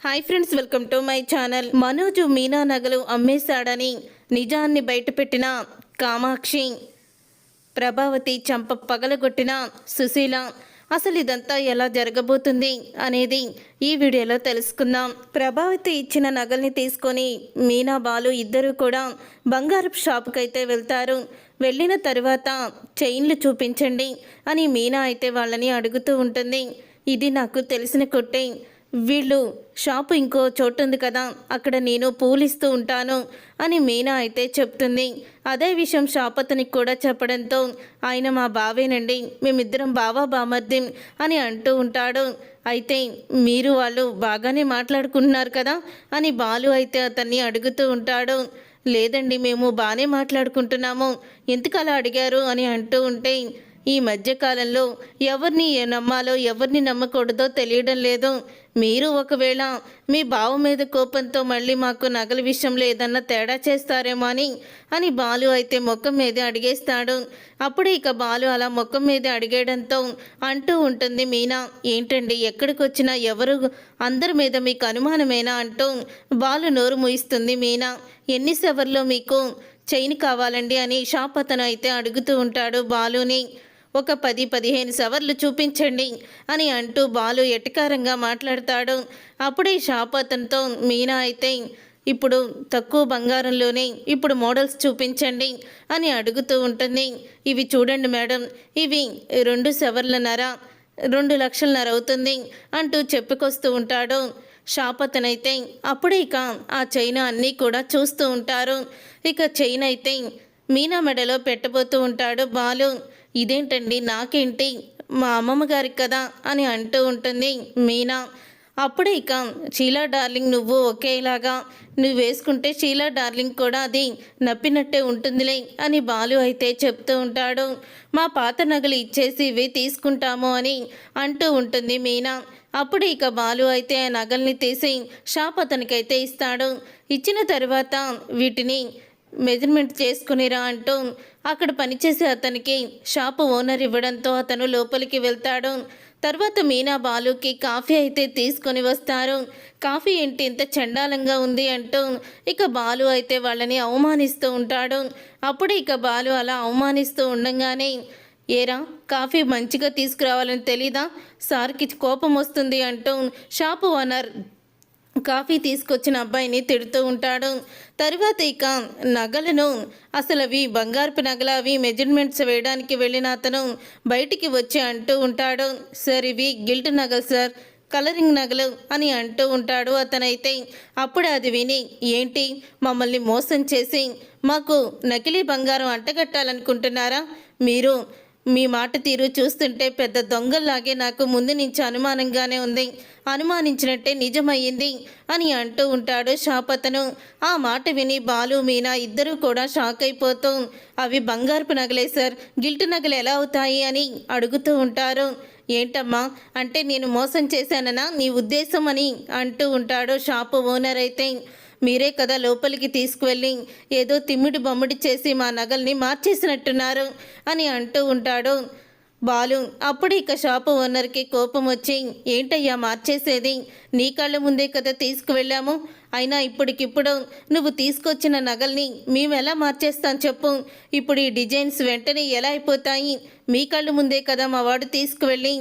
Hi friends welcome to my channel Manoj Meena నగలు అమ్మేశాడని నిజాన్ని బయటపెట్టిన కామాక్షి ప్రభావతి చంప పగలగొట్టిన సుశీల అసలు ఇదంతా ఎలా జరగబోతుంది అనేది ఈ వీడియోలో తెలుసుకుందాం ప్రభావతి ఇచ్చిన నగల్ని తీసుకొని మీనా బాలు ఇద్దరు కూడా బంగారు షాపుకి అయితే వెళ్తారు వెళ్ళిన తర్వాత చైన్లు చూపించండి అని మీనా అయితే వాళ్ళని అడుగుతూ ఉంటుంది ఇది నాకు తెలిసిన కొట్టే వీళ్ళు షాపు ఇంకో చోటు ఉంది కదా అక్కడ నేను పూలిస్తూ ఉంటాను అని మీనా అయితే చెప్తుంది. అదే విషయం షాప్ అతనికి కూడా చెప్పడంతో ఆయన మా బావేనండి మేమిద్దరం బావా బామర్దిం అని అంటూ ఉంటాడు. అయితే మీరు వాళ్ళు బాగానే మాట్లాడుకుంటున్నారు కదా అని బాలు అయితే అతన్ని అడుగుతూ ఉంటాడు. లేదండి మేము బాగానే మాట్లాడుకుంటున్నాము. ఎందుకు అలా అడిగారు అని అంటూ ఉంటే ఈ మధ్యకాలంలో ఎవరిని నమ్మాలో ఎవరిని నమ్మకూడదో తెలియడం లేదు. మీరు ఒకవేళ మీ బావ మీద కోపంతో మళ్ళీ మాకు నగల విషయంలో ఏదన్నా తేడా చేస్తారేమో అని అని బాలు అయితే ముఖం మీద అడిగేస్తాడు. అప్పుడు ఇక బాలు అలా ముఖం మీద అడిగేయడంతో అంటూ ఉంటుంది మీనా ఏంటండి? ఎక్కడికి వచ్చినా ఎవరు అందరి మీద మీకు అనుమానమేనా? అంటూ బాలు నోరు మూయిస్తుంది మీనా ఎన్ని సెవర్లో మీకు చైన్ కావాలండి? అని షాప్ అతను అయితే అడుగుతూ ఉంటాడు బాలుని. ఒక పది పదిహేను సవర్లు చూపించండి అని అంటూ బాలు ఎటకారంగా మాట్లాడతాడు. అప్పుడే షాప్ అతనితో మీనా అయితే ఇప్పుడు తక్కువ బంగారంలోనే ఇప్పుడు మోడల్స్ చూపించండి అని అడుగుతూ ఉంటుంది. ఇవి చూడండి మేడం ఇవి రెండు సవర్లన్నర రెండు లక్షలన్నర అవుతుంది అంటూ చెప్పుకొస్తూ ఉంటాడు. షాప్ అతనైతే అప్పుడే ఇక ఆ చైన్ అన్నీ కూడా చూస్తూ ఉంటారు. ఇక చైన్ అయితే మీనా మెడలో పెట్టబోతూ ఉంటాడు. బాలు ఇదేంటండి? నాకేంటి? మా అమ్మమ్మ గారికి కదా? అని అంటూ ఉంటుంది మీనా. అప్పుడే ఇక చీలా డార్లింగ్ నువ్వు ఒకేలాగా? నువ్వు వేసుకుంటే చీలా డార్లింగ్ కూడా అది నప్పినట్టే ఉంటుందిలే అని బాలు అయితే చెప్తూ ఉంటాడు. మా పాత నగలు ఇచ్చేసి ఇవి తీసుకుంటాము అని అంటూ ఉంటుంది మీనా. అప్పుడు ఇక బాలు అయితే ఆ నగల్ని తీసి షాప్ అతనికైతే ఇస్తాడు. ఇచ్చిన తర్వాత వీటిని మెజర్మెంట్ చేసుకునిరా అంటూ అక్కడ పనిచేసే అతనికి షాపు ఓనర్ ఇవ్వడంతో అతను లోపలికి వెళ్తాడు. తర్వాత మీనా బాలుకి కాఫీ అయితే తీసుకొని వస్తారు. కాఫీ ఏంటి ఇంత చండాలంగా ఉంది అంటూ ఇక బాలు అయితే వాళ్ళని అవమానిస్తూ ఉంటాడు. అప్పుడు ఇక బాలు అలా అవమానిస్తూ ఉండగానే ఏరా కాఫీ మంచిగా తీసుకురావాలని తెలీదా? సార్కి కోపం వస్తుంది అంటూ షాపు ఓనర్ కాఫీ తీసుకొచ్చిన అబ్బాయిని తిడుతూ ఉంటాడు. తరువాత ఇక నగలను అసలు అవి బంగారపు నగలు అవి మెజర్మెంట్స్ వేయడానికి వెళ్ళిన అతను బయటికి వచ్చి అంటూ ఉంటాడు. సార్ ఇవి గిల్ట్ నగలు సార్ కలరింగ్ నగలు అని అంటూ ఉంటాడు అతనైతే. అప్పుడు అది విని ఏంటి మమ్మల్ని మోసం చేసి మాకు నకిలీ బంగారం అంటగట్టాలనుకుంటున్నారా? మీరు మీ మాట తీరు చూస్తుంటే పెద్ద దొంగల్లాగే నాకు ముందు నుంచి అనుమానంగానే ఉంది. అనుమానించినట్టే నిజమయ్యింది అని అంటూ ఉంటాడు షాప్ అతను. ఆ మాట విని బాలు మీనా ఇద్దరూ కూడా షాక్ అయిపోతూ అవి బంగారపు నగలే సార్. గిల్ట్ నగలు ఎలా అవుతాయి? అని అడుగుతూ ఉంటారు. ఏంటమ్మా? అంటే నేను మోసం చేశాననా? నీ ఉద్దేశం అని అంటూ ఉంటాడు షాపు ఓనర్ అయితే. మీరే కదా లోపలికి తీసుకువెళ్ళి ఏదో తిమ్మిడి బొమ్మిడి చేసి మా నగల్ని మార్చేసినట్టున్నారు అని అంటూ ఉంటాడు. బాలు అప్పుడు ఇక షాపు ఓనర్కి కోపం వచ్చి ఏంటయ్యా మార్చేసేది? నీ కళ్ళ ముందే కదా తీసుకువెళ్ళాము. అయినా ఇప్పటికిప్పుడు నువ్వు తీసుకొచ్చిన నగల్ని మేము ఎలా మార్చేస్తాం చెప్పు. ఇప్పుడు ఈ డిజైన్స్ వెంటనే ఎలా అయిపోతాయి? మీ కళ్ళు ముందే కదా మా వాడు తీసుకువెళ్ళి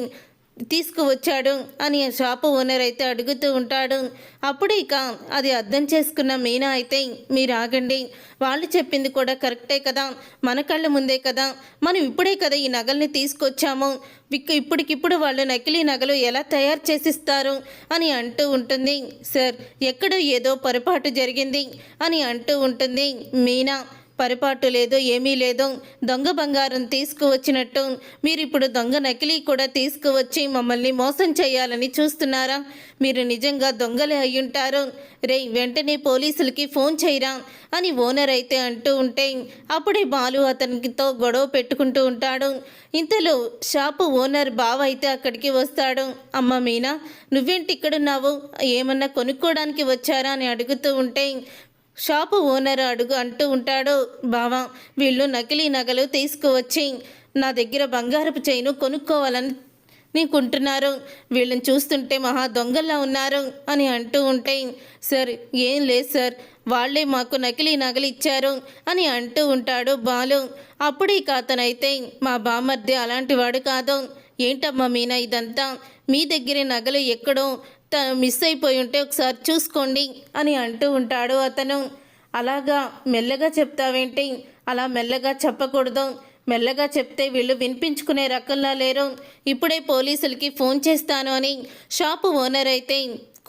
తీసుకువచ్చాడు అని ఆ షాపు ఓనర్ అయితే అడుగుతూ ఉంటాడు. అప్పుడు ఇక అది అర్థం చేసుకున్న మీనా అయితే మీరు ఆగండి. వాళ్ళు చెప్పింది కూడా కరెక్టే కదా. మన కళ్ళ ముందే కదా. మనం ఇప్పుడే కదా ఈ నగల్ని తీసుకొచ్చాము. ఇక ఇప్పటికిప్పుడు వాళ్ళు నకిలీ నగలు ఎలా తయారు చేసిస్తారు? అని అంటూ ఉంటుంది. సార్ ఎక్కడో ఏదో పొరపాటు జరిగింది అని అంటూ ఉంటుంది మీనా. పొరపాటు లేదో ఏమీ లేదో. దొంగ బంగారం తీసుకువచ్చినట్టు మీరు ఇప్పుడు దొంగ నకిలీ కూడా తీసుకువచ్చి మమ్మల్ని మోసం చేయాలని చూస్తున్నారా? మీరు నిజంగా దొంగలే అయ్యుంటారు. రే వెంటనే పోలీసులకి ఫోన్ చేయరా? అని ఓనర్ అయితే అంటూ ఉంటే అప్పుడే బాలు అతనితో గొడవ పెట్టుకుంటూ ఉంటాడు. ఇంతలో షాపు ఓనర్ బావ అయితే అక్కడికి వస్తాడు. అమ్మ మీనా నువ్వేంటి ఇక్కడున్నావు? ఏమన్నా కొనుక్కోవడానికి వచ్చారా? అని అడుగుతూ ఉంటే షాపు ఓనర్ అడుగు అంటూ ఉంటాడు. బావా వీళ్ళు నకిలీ నగలు తీసుకువచ్చి నా దగ్గర బంగారపు చైను కొనుక్కోవాలని నీకుంటున్నారు. వీళ్ళని చూస్తుంటే మహా దొంగల్లా ఉన్నారు అని అంటూ ఉంటే సార్ ఏం లేదు సార్ వాళ్ళే మాకు నకిలీ నగలు ఇచ్చారు అని అంటూ ఉంటాడు బాలు. అప్పుడు ఇక అతనైతే మా బామర్ది అలాంటి వాడు కాదు. ఏంటమ్మా మీనా ఇదంతా? మీ దగ్గరే నగలు ఎక్కడో త మిస్ అయిపోయి ఉంటే ఒకసారి చూసుకోండి అని అంటూ ఉంటాడు అతను. అలాగా మెల్లగా చెప్తావేంటి? అలా మెల్లగా చెప్పకూడదు. మెల్లగా చెప్తే వీళ్ళు వినిపించుకునే రకంలా లేరు. ఇప్పుడే పోలీసులకి ఫోన్ చేస్తాను అని షాపు ఓనర్ అయితే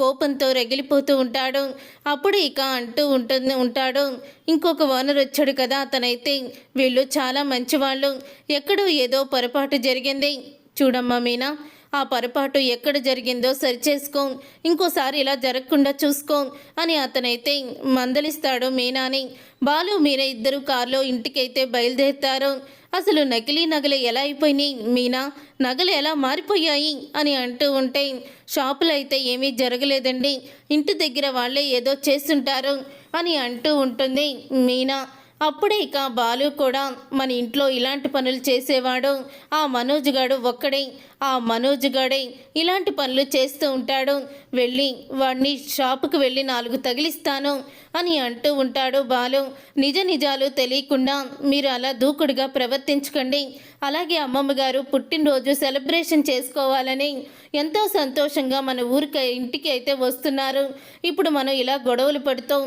కోపంతో రగిలిపోతూ ఉంటాడు. అప్పుడు ఇక అంటూ ఉంటుంది ఉంటాడు. ఇంకొక ఓనర్ వచ్చాడు కదా అతనైతే వీళ్ళు చాలా మంచివాళ్ళు. ఎక్కడో ఏదో పొరపాటు జరిగింది. చూడమ్మా మీనా ఆ పొరపాటు ఎక్కడ జరిగిందో సరిచేసుకో ఇంకోసారి ఇలా జరగకుండా చూసుకో అని అతనైతే మందలిస్తాడు మీనాని. బాలు మీనా ఇద్దరు కారులో ఇంటికైతే బయలుదేరుతారు. అసలు నకిలీ నగలు ఎలా అయిపోయినాయి? మీనా నగలు ఎలా మారిపోయాయి? అని అంటూ ఉంటే షాపులో అయితే ఏమీ జరగలేదండి. ఇంటి దగ్గర వాళ్ళే ఏదో చేస్తుంటారు అని అంటూ ఉంటుంది మీనా. అప్పుడే ఇక బాలు కూడా మన ఇంట్లో ఇలాంటి పనులు చేసేవాడు. ఆ మనోజ్ గాడు ఒక్కడే. ఆ మనోజ్ గాడే ఇలాంటి పనులు చేస్తూ ఉంటాడు. వెళ్ళి వాడిని షాపుకు వెళ్ళి నాలుగు తగిలిస్తాను అని అంటూ ఉంటాడు బాలు. నిజ నిజాలు తెలియకుండా మీరు అలా దూకుడుగా ప్రవర్తించకండి. అలాగే అమ్మమ్మ గారు పుట్టినరోజు సెలబ్రేషన్ చేసుకోవాలని ఎంతో సంతోషంగా మన ఊరికి ఇంటికి అయితే వస్తున్నారు. ఇప్పుడు మనం ఇలా గొడవలు పడుతూ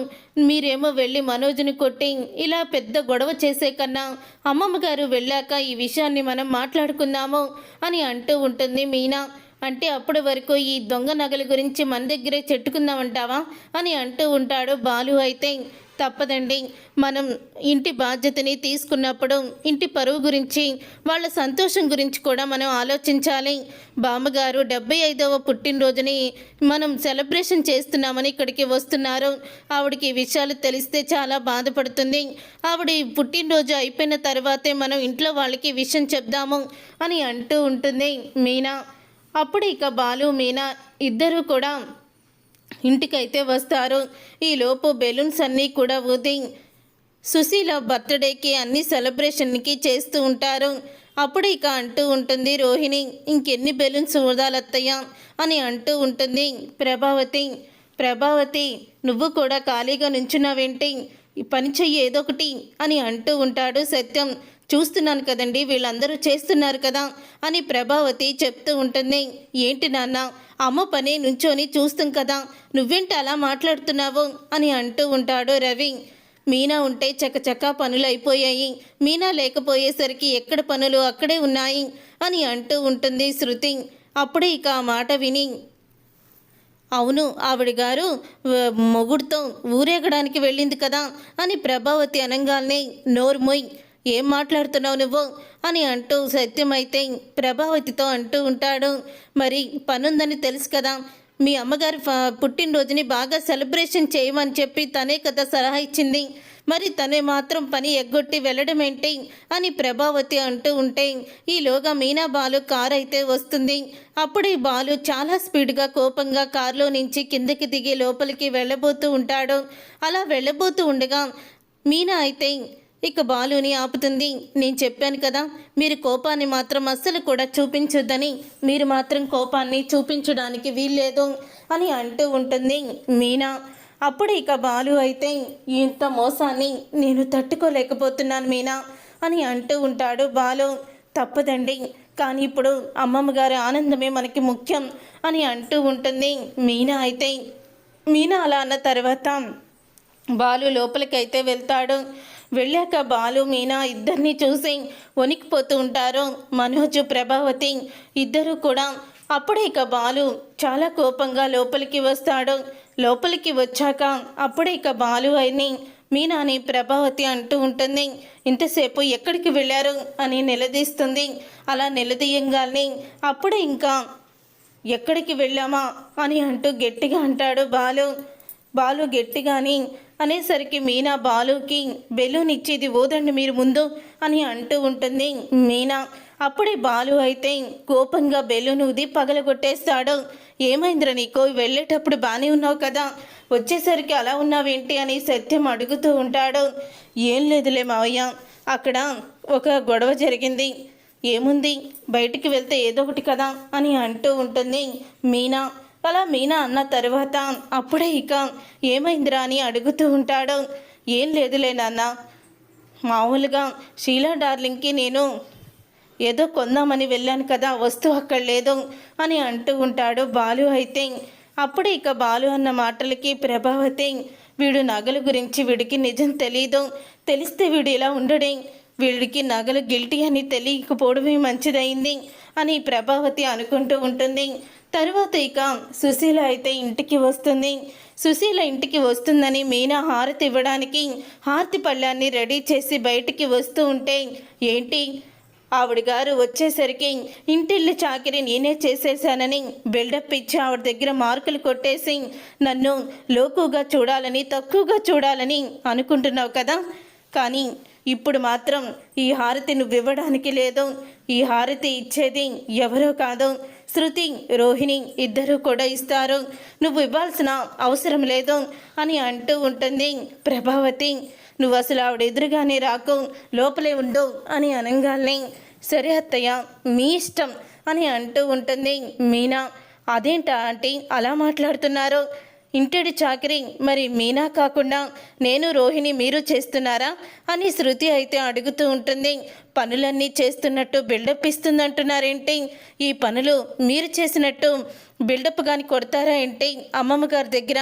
మీరేమో వెళ్ళి మనోజ్ని కొట్టి ఇలా పెద్ద గొడవ చేసే కన్నా అమ్మమ్మ గారు వెళ్ళాక ఈ విషయాన్ని మనం మాట్లాడుకుందాము అని అంటూ ఉంటుంది. మీనా అంటే అప్పటి వరకు ఈ దొంగ నగల గురించి మన దగ్గరే చెట్టుకుందామంటావా? అని అంటూ ఉంటాడు బాలు అయితే. తప్పదండి. మనం ఇంటి బాధ్యతని తీసుకున్నప్పుడు ఇంటి పరువు గురించి వాళ్ళ సంతోషం గురించి కూడా మనం ఆలోచించాలి. బామ్మగారు డెబ్బై ఐదవ పుట్టినరోజుని మనం సెలబ్రేషన్ చేస్తున్నామని ఇక్కడికి వస్తున్నారు. ఆవిడకి విషయాలు తెలిస్తే చాలా బాధపడుతుంది. ఆవిడ ఈ పుట్టినరోజు అయిపోయిన తర్వాతే మనం ఇంట్లో వాళ్ళకి విషయం చెప్దాము అని అంటూ ఉంటుంది మీనా. అప్పుడు ఇక బాలు మీనా ఇద్దరూ కూడా ఇంటికైతే వస్తారు. ఈలోపు బెలూన్స్ అన్నీ కూడా ఊది. సుశీల బర్త్డేకి అన్ని సెలబ్రేషన్కి చేస్తూ ఉంటారు. అప్పుడు ఇక అంటూ ఉంటుంది రోహిణి ఇంకెన్ని బెలూన్స్ ఊదాలత్తయ్య అని అంటూ ఉంటుంది ప్రభావతి. ప్రభావతి నువ్వు కూడా ఖాళీగా నుంచున్నావేంటి? పని చెయ్యి ఏదో ఒకటి అని అంటూ ఉంటాడు సత్యం. చూస్తున్నాను కదండి వీళ్ళందరూ చేస్తున్నారు కదా అని ప్రభావతి చెప్తూ ఉంటుంది. ఏంటి నాన్న అమ్మ పని నుంచొని చూస్తాం కదా నువ్వేంటి అలా మాట్లాడుతున్నావు అని అంటూ ఉంటాడు రవి. మీనా ఉంటే చకచకా పనులు అయిపోయాయి. మీనా లేకపోయేసరికి ఎక్కడ పనులు అక్కడే ఉన్నాయి అని అంటూ ఉంటుంది శృతి. అప్పుడే ఇక ఆ మాట విని అవును ఆవిడ గారు మొగుడుతో ఊరేగడానికి వెళ్ళింది కదా అని ప్రభావతి అనగానే నోర్మొయ్ ఏం మాట్లాడుతున్నావు నువ్వు? అని అంటూ సత్యమైతే ప్రభావతితో అంటూ ఉంటాడు. మరి పనుందని తెలుసు కదా. మీ అమ్మగారి ఫ- పుట్టినరోజుని బాగా సెలబ్రేషన్ చేయమని చెప్పి తనే కదా సలహా ఇచ్చింది. మరి తనే మాత్రం పని ఎగ్గొట్టి వెళ్ళడం ఏంటి అని ప్రభావతి అంటూ ఉంటే ఈలోగా మీనా బాలు కారు అయితే వస్తుంది. అప్పుడు ఈ బాలు చాలా స్పీడ్గా కోపంగా కారులో నుంచి కిందకి దిగి లోపలికి వెళ్ళబోతూ ఉంటాడు. అలా వెళ్ళబోతూ ఉండగా మీనా అయితే ఇక బాలుని ఆపుతుంది. నేను చెప్పాను కదా మీరు కోపాన్ని మాత్రం అస్సలు కూడా చూపించొద్దని మీరు మాత్రం కోపాన్ని చూపించడానికి వీల్లేదు అని అంటూ ఉంటుంది మీనా. అప్పుడు ఇక బాలు అయితే ఇంత మోసాన్ని నేను తట్టుకోలేకపోతున్నాను మీనా అని అంటూ ఉంటాడు బాలు. తప్పదండి కానీ ఇప్పుడు అమ్మమ్మ గారి ఆనందమే మనకి ముఖ్యం అని అంటూ ఉంటుంది మీనా అయితే. మీనా అలా అన్న తర్వాత బాలు లోపలికైతే వెళ్తాడు. వెళ్ళాక బాలు మీనా ఇద్దరిని చూసి వణికిపోతూ ఉంటారు. మనోజ్ ప్రభావతి ఇద్దరు కూడా. అప్పుడే ఇక బాలు చాలా కోపంగా లోపలికి వస్తాడు. లోపలికి వచ్చాక అప్పుడే ఇక బాలు అయిని మీనాని ప్రభావతి అంటూ ఉంటుంది. ఇంతసేపు ఎక్కడికి వెళ్ళారు అని నిలదీస్తుంది. అలా నిలదీయంగానే అప్పుడే ఇంకా ఎక్కడికి వెళ్ళామా అని అంటూ గట్టిగా అంటాడు బాలు. బాలు గట్టిగాని అనేసరికి మీనా బాలుకి బెలూన్ ఇచ్చేది ఓదండి మీరు ముందు అని అంటూ ఉంటుంది మీనా. అప్పుడే బాలు అయితే కోపంగా బెలూన్ ఊది పగలగొట్టేస్తాడు. ఏమైందిరా నీకో? వెళ్ళేటప్పుడు బాగానే ఉన్నావు కదా. వచ్చేసరికి అలా ఉన్నావేంటి? అని సత్యం అడుగుతూ ఉంటాడు. ఏం లేదులే మావయ్య. అక్కడ ఒక గొడవ జరిగింది. ఏముంది? బయటికి వెళ్తే ఏదో ఒకటి కదా అని అంటూ ఉంటుంది మీనా. అలా మీనా అన్న తర్వాత అప్పుడే ఇక ఏమైందిరా అని అడుగుతూ ఉంటాడు. ఏం లేదులే నాన్న. మామూలుగా షీలా డార్లింగ్కి నేను ఏదో కొందామని వెళ్ళాను కదా వస్తువు అక్కడ లేదు అని అంటూ ఉంటాడు బాలు అయితే. అప్పుడు ఇక బాలు అన్న మాటలకి ప్రభావతి వీడు నగల గురించి వీడికి నిజం తెలీదు. తెలిస్తే వీడు ఇలా ఉండడే. వీళ్ళకి నగలు గిల్టీ అని తెలియకపోవడమే మంచిదైంది అని ప్రభావతి అనుకుంటూ ఉంటుంది. తరువాత ఇక సుశీల అయితే ఇంటికి వస్తుంది. సుశీల ఇంటికి వస్తుందని మీనా హారతి ఇవ్వడానికి హారతి పళ్ళాన్ని రెడీ చేసి బయటికి వస్తూ ఉంటే ఏంటి? ఆవిడ గారు వచ్చేసరికి ఇంటిల్లు చాకిరి నేనే చేసేసానని బిల్డప్ ఇచ్చి ఆవిడ దగ్గర మార్కులు కొట్టేసి నన్ను లోకుగా చూడాలని తక్కువగా చూడాలని అనుకుంటున్నావు కదా? కానీ ఇప్పుడు మాత్రం ఈ హారతి నువ్వు ఇవ్వడానికి లేదు. ఈ హారతి ఇచ్చేది ఎవరో కాదు. శృతి రోహిణి ఇద్దరూ కూడా ఇస్తారు. నువ్వు ఇవ్వాల్సిన అవసరం లేదు అని అంటూ ఉంటుంది ప్రభావతి. నువ్వు అసలు ఆవిడ ఎదురుగానే రాకు. లోపలే ఉండు అని అనగానే సరే అత్తయ్య మీ ఇష్టం అని అంటూ ఉంటుంది మీనా. అదేంటా ఆంటీ అలా మాట్లాడుతున్నారు? ఇంటిడి చాకరీ మరి మీనా కాకుండా నేను రోహిణి మీరు చేస్తున్నారా? అని శృతి అయితే అడుగుతూ ఉంటుంది. పనులన్నీ చేస్తున్నట్టు బిల్డప్ ఇస్తుందంటున్నారేంటి? ఈ పనులు మీరు చేసినట్టు బిల్డప్ కానీ కొడతారా ఏంటి? అమ్మమ్మ గారి దగ్గర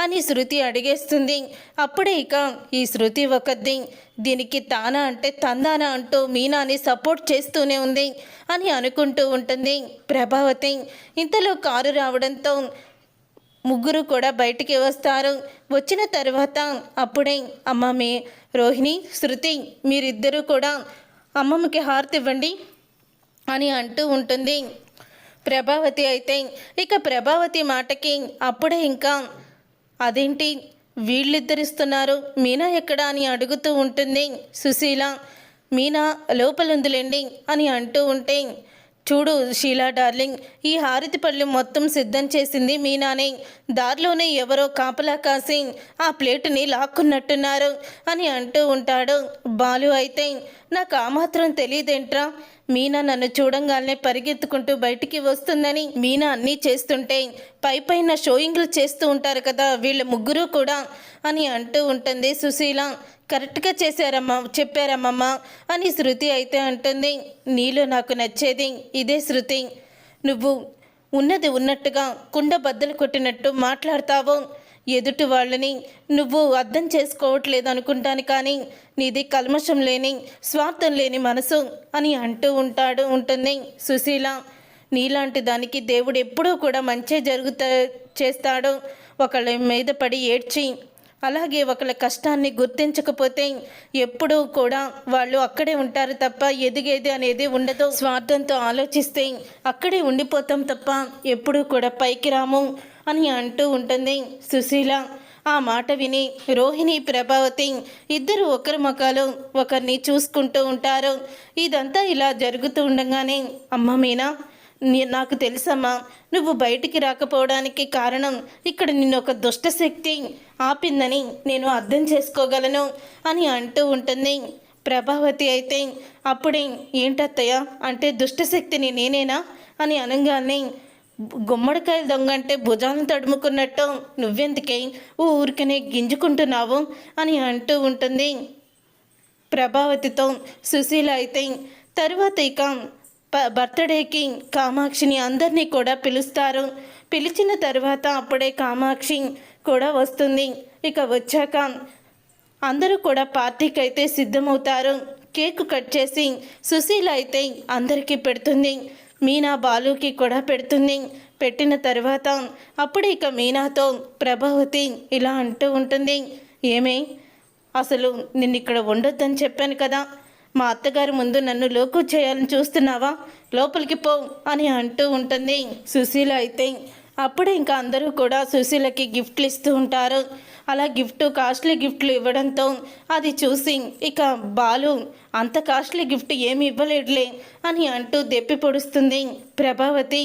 అని శృతి అడిగేస్తుంది. అప్పుడే ఇక ఈ శృతి ఒకది దీనికి తానా అంటే తందానా అంటూ మీనాని సపోర్ట్ చేస్తూనే ఉంది అని అనుకుంటూ ఉంటుంది. ప్రభావతి ఇంతలో కారు రావడంతో ముగ్గురు కూడా బయటికి వస్తారు. వచ్చిన తర్వాత అప్పుడే అమ్మ మీ రోహిణి శృతి మీరిద్దరూ కూడా అమ్మమ్మకి హారతి ఇవ్వండి అని అంటూ ఉంటుంది. ప్రభావతి అయితే ఇక ప్రభావతి మాటకి అప్పుడే ఇంకా అదేంటి వీళ్ళిద్దరిస్తున్నారు? మీనా ఎక్కడా అని అడుగుతూ ఉంటుంది. సుశీల మీనా లోపలుందిలేండి అని అంటూ ఉంటే చూడు షీలా డార్లింగ్ ఈ హారతి పళ్ళు మొత్తం సిద్ధం చేసింది మీనానే. దారిలోనే ఎవరో కాపలా కాసి ఆ ప్లేటుని లాక్కున్నట్టున్నారు అని అంటూ ఉంటాడు బాలు అయితే. నాకు ఆ మాత్రం తెలియదేంట్రా? మీనా నన్ను చూడంగానే పరిగెత్తుకుంటూ బయటికి వస్తుందని మీనా అన్నీ చేస్తుంటే పై పైన షోయింగ్లు చేస్తూ ఉంటారు కదా వీళ్ళ ముగ్గురు కూడా అని అంటూ ఉంటుంది సుశీల. కరెక్ట్గా చేశారమ్మా చెప్పారమ్మమ్మ అని శృతి అయితే అంటుంది. నీలో నాకు నచ్చేది ఇదే శృతి. నువ్వు ఉన్నది ఉన్నట్టుగా కుండ బద్దలు కొట్టినట్టు మాట్లాడతావు. ఎదుటి వాళ్ళని నువ్వు అర్థం చేసుకోవట్లేదు అనుకుంటాను కానీ నీది కల్మషం లేని స్వార్థం లేని మనసు అని అంటూ ఉంటాడు ఉంటుంది. సుశీల నీలాంటి దానికి దేవుడు ఎప్పుడూ కూడా మంచి జరుగుతా చేస్తాడు. ఒకళ్ళ మీద పడి ఏడ్చి అలాగే ఒకళ్ళ కష్టాన్ని గుర్తించకపోతే ఎప్పుడూ కూడా వాళ్ళు అక్కడే ఉంటారు తప్ప ఎదిగేది అనేది ఉండదు. స్వార్థంతో ఆలోచిస్తే అక్కడే ఉండిపోతాం తప్ప ఎప్పుడూ కూడా పైకి రాము. అని అంటూ ఉంటుంది. సుశీల ఆ మాట విని రోహిణి ప్రభావతి ఇద్దరు ఒకరి ముఖాలు ఒకరిని చూసుకుంటూ ఉంటారు. ఇదంతా ఇలా జరుగుతూ ఉండగానే అమ్మ మీనా నాకు తెలుసమ్మా నువ్వు బయటికి రాకపోవడానికి కారణం ఇక్కడ నిన్ను ఒక దుష్ట శక్తి ఆపిందని నేను అర్థం చేసుకోగలను అని అంటూ ఉంటుంది. ప్రభావతి అయితే అప్పుడే ఏంటత్తయ్య అంటే దుష్టశక్తిని నేనేనా? అని అనగానే గుమ్మడికాయలు దొంగ అంటే భుజాలను తడుముకున్నట్టు నువ్వెందుకే ఊరికనే గింజుకుంటున్నావు అని అంటూ ఉంటుంది. ప్రభావతితో సుశీల అయితే తరువాత ఇక బర్త్డేకి కామాక్షిని అందరినీ కూడా పిలుస్తారు. పిలిచిన తర్వాత అప్పుడే కామాక్షి కూడా వస్తుంది. ఇక వచ్చాక అందరూ కూడా పార్టీకి అయితే సిద్ధమవుతారు. కేక్ కట్ చేసి సుశీల అయితే అందరికీ పెడుతుంది. మీనా బాలుకి కూడా పెడుతుంది. పెట్టిన తర్వాత అప్పుడు ఇక మీనాతో ప్రభావతి ఇలా అంటూ ఉంటుంది. ఏమే? అసలు నిన్ను ఇక్కడ ఉండొద్దని చెప్పాను కదా. మా అత్తగారి ముందు నన్ను లోకు చేయాలని చూస్తున్నావా? లోపలికి పో అని అంటూ ఉంటుంది సుశీల అయితే. అప్పుడే ఇంకా అందరూ కూడా సుశీలకి గిఫ్ట్లు ఇస్తూ ఉంటారు. అలా గిఫ్ట్ కాస్ట్లీ గిఫ్ట్లు ఇవ్వడంతో అది చూసి ఇక బాలు అంత కాస్ట్లీ గిఫ్ట్ ఏమి ఇవ్వలేడులే అని అంటూ దెప్పి పొడుస్తుంది ప్రభావతి.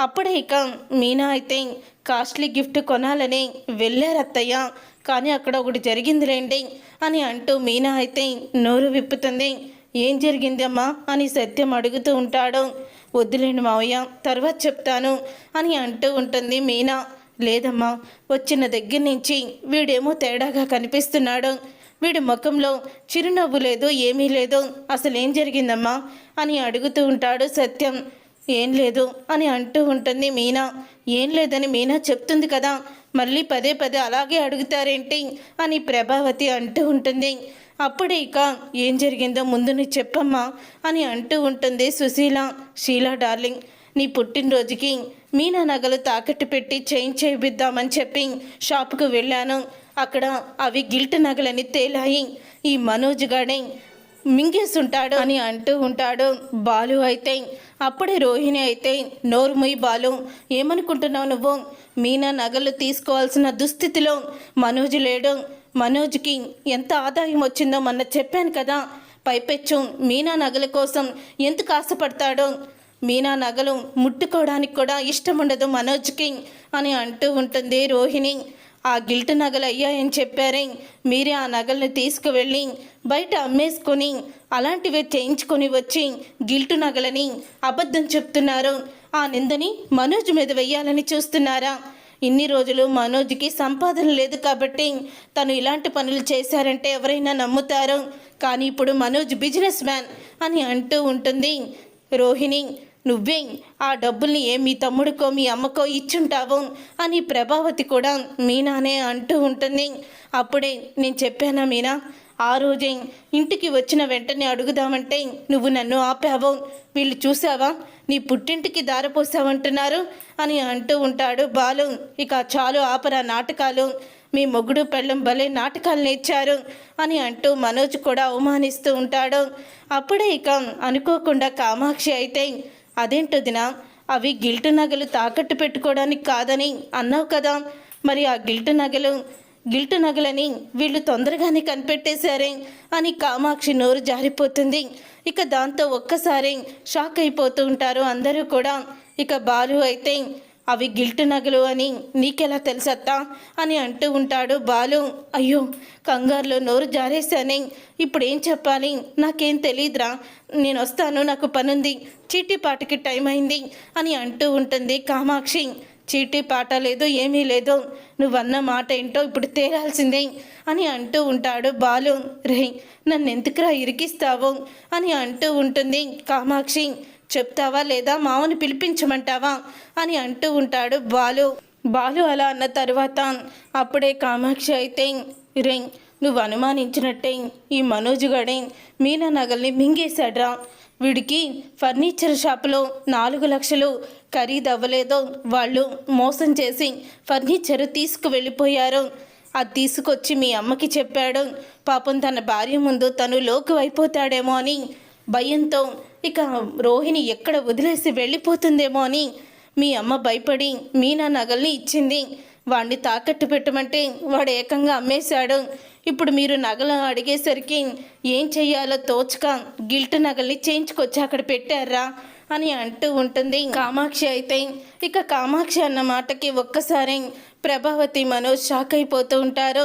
అప్పుడే ఇక మీనా అయితే కాస్ట్లీ గిఫ్ట్ కొనాలని వెళ్ళారత్తయ్య కానీ అక్కడ ఒకటి జరిగిందిలేండి అని అంటూ మీనా అయితే నోరు విప్పుతుంది. ఏం జరిగిందమ్మా? అని సత్యం అడుగుతూ ఉంటాడు. వద్దులేండి మావయ్య తర్వాత చెప్తాను అని అంటూ ఉంటుంది మీనా. లేదమ్మా వచ్చిన దగ్గర నుంచి వీడేమో తేడాగా కనిపిస్తున్నాడు. వీడి ముఖంలో చిరునవ్వు లేదు ఏమీ లేదు. అసలు ఏం జరిగిందమ్మా? అని అడుగుతూ ఉంటాడు సత్యం. ఏం లేదు అని అంటూ ఉంటుంది మీనా. ఏం లేదని మీనా చెప్తుంది కదా. మళ్ళీ పదే పదే అలాగే అడుగుతారేంటి? అని ప్రభావతి అంటూ ఉంటుంది. అప్పుడే ఇక ఏం జరిగిందో ముందు నువ్వు చెప్పమ్మా అని అంటూ ఉంటుంది సుశీల. షీలా డార్లింగ్ నీ పుట్టినరోజుకి మీనా నగలు తాకట్టు పెట్టి చేంజ్ చేయిద్దామని చెప్పి షాపుకు వెళ్ళాను. అక్కడ అవి గిల్ట్ నగలని తేలాయి. ఈ మనోజ్ గాడే మింగేస్తుంటాడు అని అంటూ ఉంటాడు బాలు అయితే. అప్పుడే రోహిణి అయితే నోరు బాలు ఏమనుకుంటున్నావు నువ్వు? మీనా నగలు తీసుకోవాల్సిన దుస్థితిలో మనోజ్ లేడు. మనోజ్కి ఎంత ఆదాయం వచ్చిందో మొన్న చెప్పాను కదా. పైపెచ్చు మీనా నగల కోసం ఎందుకు ఆశపడతాడో? మీనా నగలు ముట్టుకోవడానికి కూడా ఇష్టం ఉండదు మనోజ్కి అని అంటూ ఉంటుంది రోహిణి. ఆ గిల్ట్ నగలు అయ్యాయని చెప్పారే. మీరే ఆ నగలను తీసుకువెళ్ళి బయట అమ్మేసుకొని అలాంటివే చేయించుకొని వచ్చి గిల్టు నగలని అబద్ధం చెప్తున్నారు. ఆ నిందని మనోజ్ మీద వెయ్యాలని చూస్తున్నారా? ఇన్ని రోజులు మనోజ్కి సంపాదన లేదు కాబట్టి తను ఇలాంటి పనులు చేశారంటే ఎవరైనా నమ్ముతారు. కానీ ఇప్పుడు మనోజ్ బిజినెస్ మ్యాన్ అని అంటూ ఉంటుంది రోహిణి. నువ్వే ఆ డబ్బుల్ని ఏ మీ తమ్ముడికో మీ అమ్మకో ఇచ్చుంటావు అని ప్రభావతి కూడా మీనానే అంటూ ఉంటుంది. అప్పుడే నేను చెప్పానా మీనా ఆ రోజే ఇంటికి వచ్చిన వెంటనే అడుగుదామంటే నువ్వు నన్ను ఆపావు వీళ్ళు చూసావా నీ పుట్టింటికి దారపోసావంటున్నారు అని అంటూ ఉంటాడు బాలు. ఇక చాలు ఆపరా నాటకాలు మీ మొగుడు పెళ్ళం భలే నాటకాలు నేర్చారు అని అంటూ మనోజ్ కూడా అవమానిస్తూ ఉంటాడు. అప్పుడే ఇక అనుకోకుండా కామాక్షి అయితే అదేంటొదినా అవి గిల్టు నగలు తాకట్టు పెట్టుకోవడానికి కాదని అన్నావు కదా. మరి ఆ గిల్టు నగలు గిల్టు నగలని వీళ్ళు తొందరగానే కనిపెట్టేశారే అని కామాక్షి నోరు జారిపోతుంది. ఇక దాంతో ఒక్కసారి షాక్ అయిపోతూ ఉంటారు అందరూ కూడా. ఇక బాలు అయితే అవి గిల్ట్ నగలు అని నీకెలా తెలుసత్తా? అని అంటూ ఉంటాడు బాలు. అయ్యో కంగారులో నోరు జారేశాని. ఇప్పుడు ఏం చెప్పాలి? నాకేం తెలియదురా నేను వస్తాను నాకు పనుంది. చీటీ పాటకి టైం అయింది అని అంటూ ఉంటుంది కామాక్షి. చీటీ పాట లేదు ఏమీ లేదు నువ్వన్న మాట ఏంటో ఇప్పుడు తేరాల్సిందే అని అంటూ ఉంటాడు బాలు. రే నన్ను ఎందుకురా ఇరికిస్తావు? అని అంటూ ఉంటుంది కామాక్షి. చెప్తావా లేదా మామని పిలిపించమంటావా అని అంటూ ఉంటాడు బాలు. బాలు అలా అన్న తర్వాత అప్పుడే కామాక్షి అయితే రే నువ్వు అనుమానించినట్టే ఈ మనోజ్ గడే మీనా నగల్ని మింగేశాడ్రా. వీడికి ఫర్నిచర్ షాపులో నాలుగు లక్షలు ఖరీదవ్వలేదో వాళ్ళు మోసం చేసి ఫర్నిచర్ తీసుకువెళ్ళిపోయారు. అది తీసుకొచ్చి మీ అమ్మకి చెప్పాడు. పాపం తన భార్య ముందు తను లోకు అయిపోతాడేమో అని భయంతో ఇక రోహిణి ఎక్కడ వదిలేసి వెళ్ళిపోతుందేమో అని మీ అమ్మ భయపడి మీనా నగల్ని ఇచ్చింది. వాడిని తాకట్టు పెట్టమంటే వాడు ఏకంగా అమ్మేశాడు. ఇప్పుడు మీరు నగలు అడిగేసరికి ఏం చెయ్యాలో తోచక గిల్ట్ నగల్ని చేయించుకొచ్చి అక్కడ పెట్టారా అని అంటూ ఉంటుంది కామాక్షి అయితే. ఇక కామాక్షి అన్న మాటకి ఒక్కసారి ప్రభావతి మనోజ్ షాక్ అయిపోతూ ఉంటారు.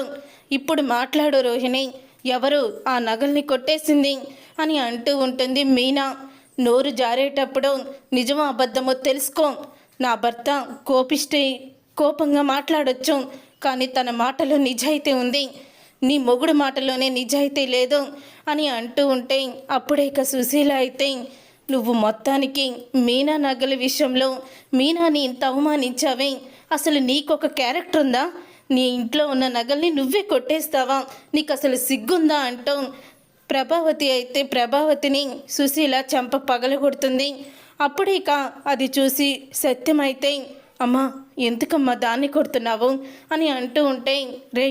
ఇప్పుడు మాట్లాడు రోహిణి ఎవరు ఆ నగల్ని కొట్టేసింది? అని అంటూ ఉంటుంది. మీనా నోరు జారేటప్పుడు నిజమో అబద్ధమో తెలుసుకో. నా భర్త కోపిష్టి కోపంగా మాట్లాడొచ్చు కానీ తన మాటలో నిజాయితీ ఉంది. నీ మొగుడు మాటలోనే నిజాయితీ లేదు అని అంటూ ఉంటే అప్పుడే ఇక సుశీల అయితే నువ్వు మొత్తానికి మీనా నగల విషయంలో మీనాని ఇంత అవమానించావే? అసలు నీకొక క్యారెక్టర్ ఉందా? నీ ఇంట్లో ఉన్న నగల్ని నువ్వే కొట్టేస్తావా? నీకు అసలు సిగ్గుందా? అంటూ ప్రభావతి అయితే ప్రభావతిని సుశీల చంప పగలగొడుతుంది. అప్పుడే ఇక అది చూసి సత్యమైతే అమ్మా ఎందుకమ్మా దాన్ని కొడుతున్నావు? అని అంటూ ఉంటే రే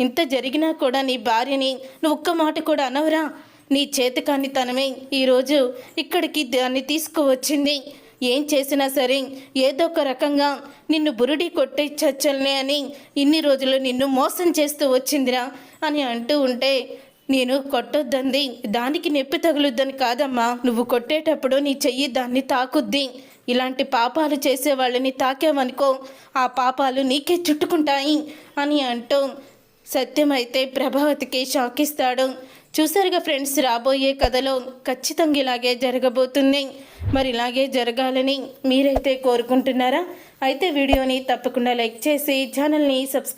ఇంత జరిగినా కూడా నీ భార్యని నువ్వు ఒక్క మాట కూడా అనవరా? నీ చేతకాని తనమే ఈరోజు ఇక్కడికి దాన్ని తీసుకువచ్చింది. ఏం చేసినా సరే ఏదో ఒక రకంగా నిన్ను బురుడి కొట్టే చచ్చల్నే అని ఇన్ని రోజులు నిన్ను మోసం చేస్తూ వచ్చిందిరా అని అంటూ ఉంటే నేను కొట్టొద్దంది. దానికి నొప్పి తగులుద్దని కాదమ్మా. నువ్వు కొట్టేటప్పుడు నీ చెయ్యి దాన్ని తాకుద్ది. ఇలాంటి పాపాలు చేసే వాళ్ళని తాకావనుకో. ఆ పాపాలు నీకే చుట్టుకుంటాయి అని అంటూ సత్యమైతే ప్రభావతికి షాక్ ఇస్తాడు చూసారుగా ఫ్రెండ్స్ రాబోయే కథలో ఖచ్చితంగా ఇలాగే జరగబోతుంది. మరి ఇలాగే జరగాలని మీరైతే కోరుకుంటున్నారా? అయితే వీడియోని తప్పకుండా లైక్ చేసి ఛానల్ని సబ్స్క్రైబ్